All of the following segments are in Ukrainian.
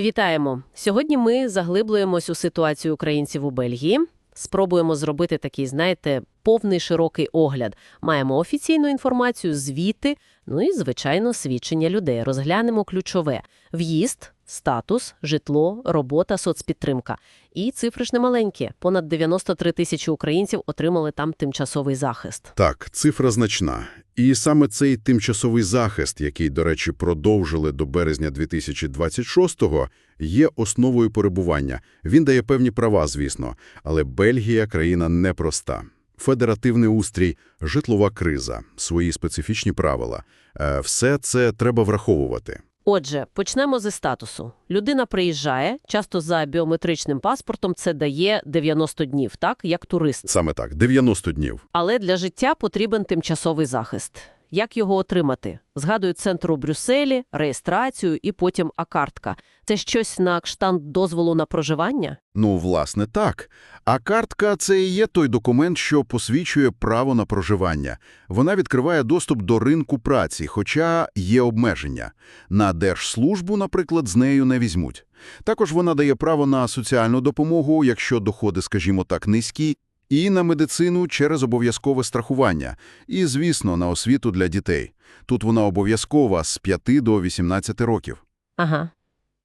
Вітаємо! Сьогодні ми заглиблюємось у ситуацію українців у Бельгії. Спробуємо зробити такий, знаєте, повний широкий огляд. Маємо офіційну інформацію, звіти, ну і, звичайно, свідчення людей. Розглянемо ключове – в'їзд, статус, житло, робота, соцпідтримка. І цифри ж немаленькі. Понад 93 тисячі українців отримали там тимчасовий захист. Так, цифра значна. І саме цей тимчасовий захист, який, до речі, продовжили до березня 2026-го, є основою перебування. Він дає певні права, звісно, але Бельгія – країна непроста. Федеративний устрій, житлова криза, свої специфічні правила. Е, Все це треба враховувати. Отже, почнемо зі статусу. Людина приїжджає, часто за біометричним паспортом це дає 90 днів, так, як турист. Саме так, 90 днів. Але для життя потрібен тимчасовий захист. Як його отримати? Згадую центр у Брюсселі, реєстрацію і потім А-картка. Це щось на кшталт дозволу на проживання? Ну, власне, так. А картка – це і є той документ, що посвідчує право на проживання. Вона відкриває доступ до ринку праці, хоча є обмеження. На держслужбу, наприклад, з нею не візьмуть. Також вона дає право на соціальну допомогу, якщо доходи, скажімо так, низькі, і на медицину через обов'язкове страхування. І, звісно, на освіту для дітей. Тут вона обов'язкова з 5 до 18 років. Ага.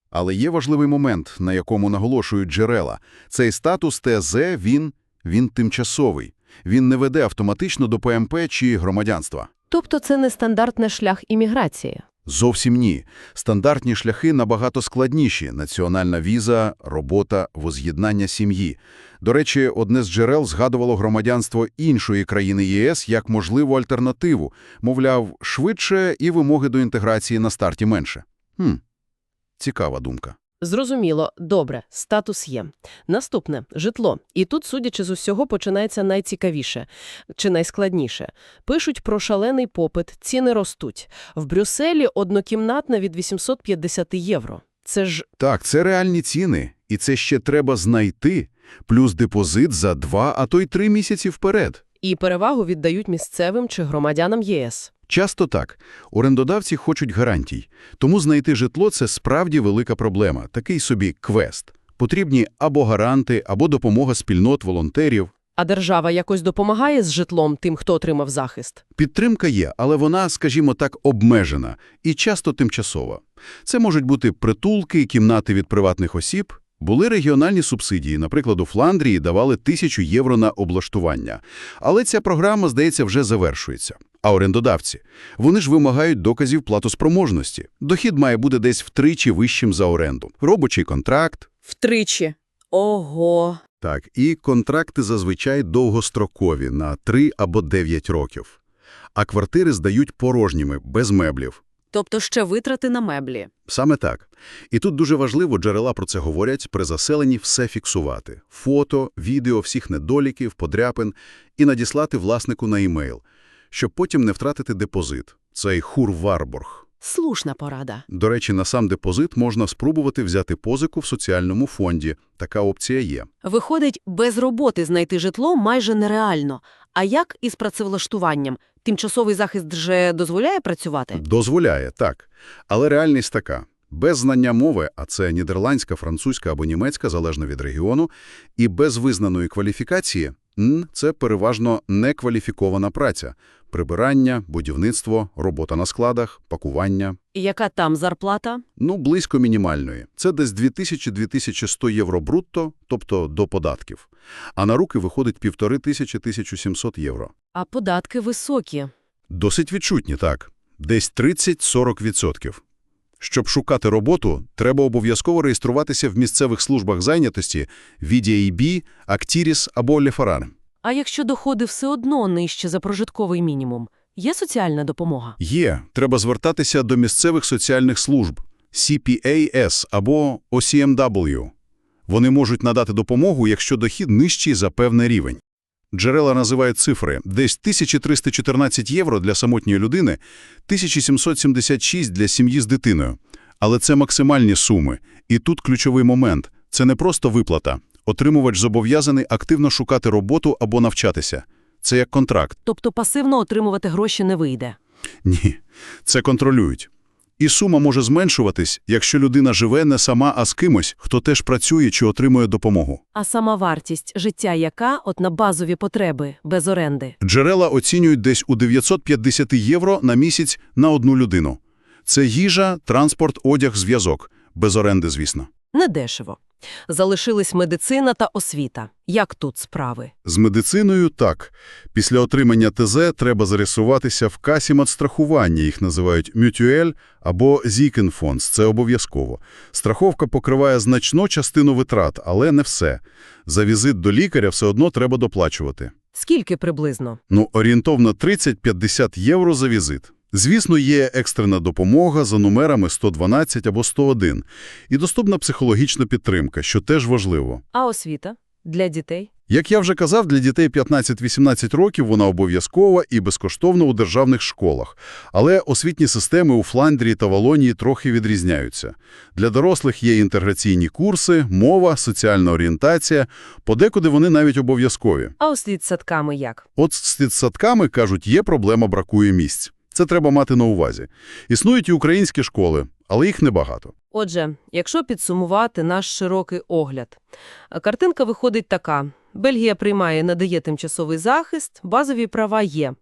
Але є важливий момент, на якому наголошують джерела. Цей статус ТЗ, він, він тимчасовий. Він не веде автоматично до ПМП чи громадянства. Тобто це не стандартний шлях імміграції. Зовсім ні. Стандартні шляхи набагато складніші – національна віза, робота, воз'єднання сім'ї. До речі, одне з джерел згадувало громадянство іншої країни ЄС як можливу альтернативу. Мовляв, швидше і вимоги до інтеграції на старті менше. Хм, цікава думка. Зрозуміло. Добре, статус є. Наступне – житло. І тут, судячи з усього, починається найцікавіше чи найскладніше. Пишуть про шалений попит, ціни ростуть. В Брюсселі однокімнатна від 850 євро. Це ж Так, це реальні ціни, і це ще треба знайти, плюс депозит за два, а то й три місяці вперед. і перевагу віддають місцевим чи громадянам ЄС. Часто так. Орендодавці хочуть гарантій. Тому знайти житло – це справді велика проблема, такий собі квест. Потрібні або гаранти, або допомога спільнот, волонтерів. А держава якось допомагає з житлом тим, хто отримав захист? Підтримка є, але вона, скажімо так, обмежена і часто тимчасова. Це можуть бути притулки, кімнати від приватних осіб. Були регіональні субсидії, наприклад, у Фландрії давали тисячу євро на облаштування. Але ця програма, здається, вже завершується. А орендодавці? Вони ж вимагають доказів платоспроможності. Дохід має бути десь втричі вищим за оренду. Робочий контракт. Втричі. Ого. Так, і контракти зазвичай довгострокові, на 3 або 9 років. А квартири здають порожніми, без меблів. Тобто ще витрати на меблі. Саме так. І тут дуже важливо, джерела про це говорять, при заселенні все фіксувати. Фото, відео всіх недоліків, подряпин і надіслати власнику на імейл, щоб потім не втратити депозит. Цей хур-варборг. Слушна порада. До речі, на сам депозит можна спробувати взяти позику в соціальному фонді. Така опція є. Виходить, без роботи знайти житло майже нереально. А як із працевлаштуванням? Тимчасовий захист вже дозволяє працювати? Дозволяє, так. Але реальність така. Без знання мови, а це нідерландська, французька або німецька, залежно від регіону, і без визнаної кваліфікації – це переважно некваліфікована праця. Прибирання, будівництво, робота на складах, пакування. І яка там зарплата? Ну, близько мінімальної. Це десь 2000-2100 євро брутто, тобто до податків. А на руки виходить 1500-1700 євро. А податки високі. Досить відчутні, так. Десь 30-40%. Щоб шукати роботу, треба обов'язково реєструватися в місцевих службах зайнятості VDAB, Actiris або Лефаран. А якщо доходи все одно нижче за прожитковий мінімум, є соціальна допомога? Є, треба звертатися до місцевих соціальних служб CPAS або OCMW. Вони можуть надати допомогу, якщо дохід нижчий за певний рівень. Джерела називають цифри – десь 1314 євро для самотньої людини, 1776 для сім'ї з дитиною. Але це максимальні суми. І тут ключовий момент – це не просто виплата. Отримувач зобов'язаний активно шукати роботу або навчатися. Це як контракт. Тобто пасивно отримувати гроші не вийде. Ні, це контролюють. І сума може зменшуватись, якщо людина живе не сама, а з кимось, хто теж працює чи отримує допомогу. А сама вартість життя яка от на базові потреби, без оренди? Джерела оцінюють десь у 950 євро на місяць на одну людину. Це їжа, транспорт, одяг, зв'язок. Без оренди, звісно. Недешево. Залишились медицина та освіта. Як тут справи? З медициною – так. Після отримання ТЗ треба зареєструватися в касі медстрахування, їх називають «Мютюель» або «Зікенфондс» – це обов'язково. Страховка покриває значну частину витрат, але не все. За візит до лікаря все одно треба доплачувати. Скільки приблизно? Ну, орієнтовно 30-50 євро за візит. Звісно, є екстрена допомога за номерами 112 або 101 і доступна психологічна підтримка, що теж важливо. А освіта? Для дітей? Як я вже казав, для дітей 15-18 років вона обов'язкова і безкоштовна у державних школах. Але освітні системи у Фландрії та Валонії трохи відрізняються. Для дорослих є інтеграційні курси, мова, соціальна орієнтація, подекуди вони навіть обов'язкові. А освіт садками як? От з дитсадками, кажуть, є проблема, бракує місць. Це треба мати на увазі. Існують і українські школи, але їх небагато. Отже, якщо підсумувати наш широкий огляд, картинка виходить така. Бельгія приймає надає тимчасовий захист, базові права є.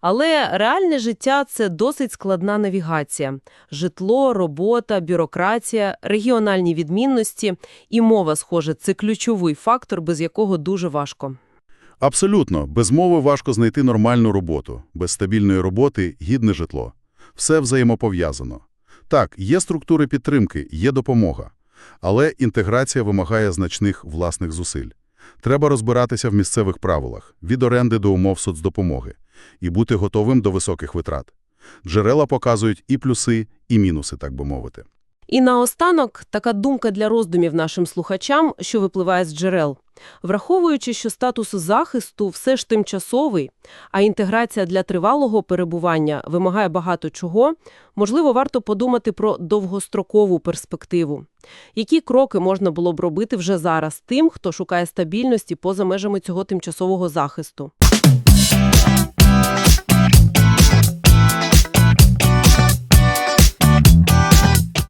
Але реальне життя – це досить складна навігація. Житло, робота, бюрократія, регіональні відмінності і мова, схоже, це ключовий фактор, без якого дуже важко. Абсолютно. Без мови важко знайти нормальну роботу. Без стабільної роботи – гідне житло. Все взаємопов'язано. Так, є структури підтримки, є допомога. Але інтеграція вимагає значних власних зусиль. Треба розбиратися в місцевих правилах, від оренди до умов соцдопомоги, і бути готовим до високих витрат. Джерела показують і плюси, і мінуси, так би мовити. І наостанок така думка для роздумів нашим слухачам, що випливає з джерел. Враховуючи, що статус захисту все ж тимчасовий, а інтеграція для тривалого перебування вимагає багато чого, можливо, варто подумати про довгострокову перспективу. Які кроки можна було б робити вже зараз тим, хто шукає стабільності поза межами цього тимчасового захисту?